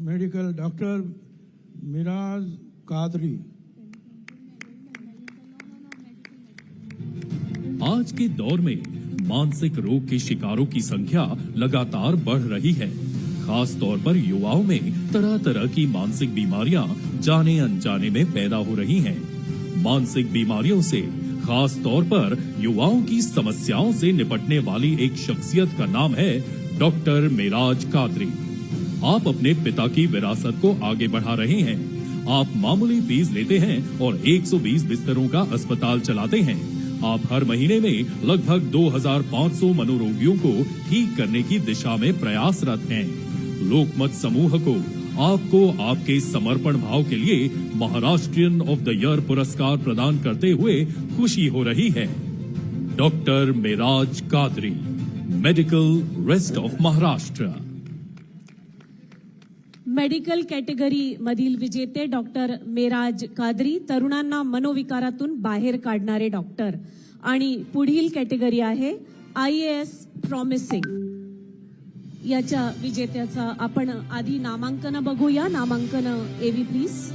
Medical doctor Miraj Qadri. आज के दौर में मानसिक रोग के शिकारों की संख्या लगातार बढ़ रही है। खास तौर पर युवाओं में तरह तरह की मानसिक बीमारियाँ जाने अनजाने में पैदा हो रही हैं। मानसिक बीमारियों से, खास तौर पर युवाओं की समस्याओं से निपटने वाली एक शख्सियत का नाम है डॉक्टर मेराज कादरी। आप अपने पिता की विरासत को आगे बढ़ा रहे हैं। आप मामूली फ़ीस लेते हैं और 120 बिस्तरों का अस्पताल चलाते हैं। आप हर महीने में लगभग 2500 मनोरोगियों को ठीक करने की दिशा में प्रयासरत हैं। लोकमत समूह को आपको आपके समर्पण भाव के लिए महाराष्ट्रियन ऑफ़ द ईयर पुरस्कार प्रदान करते हुए खुशी हो रही है। Doctor Meraj Qadri, medical rest of Maharashtra. Medical category मधील विजेते डॉक्टर मेराज कादरी तरुणांना मनोविकारातून बाहेर काढणारे डॉक्टर. आणि पुढील कॅटेगरी आहे आय एस प्रॉमिसिंग. याच्या विजेत्याचा आपण आधी नामांकन बघूया. नामांकन एव्ही प्लीज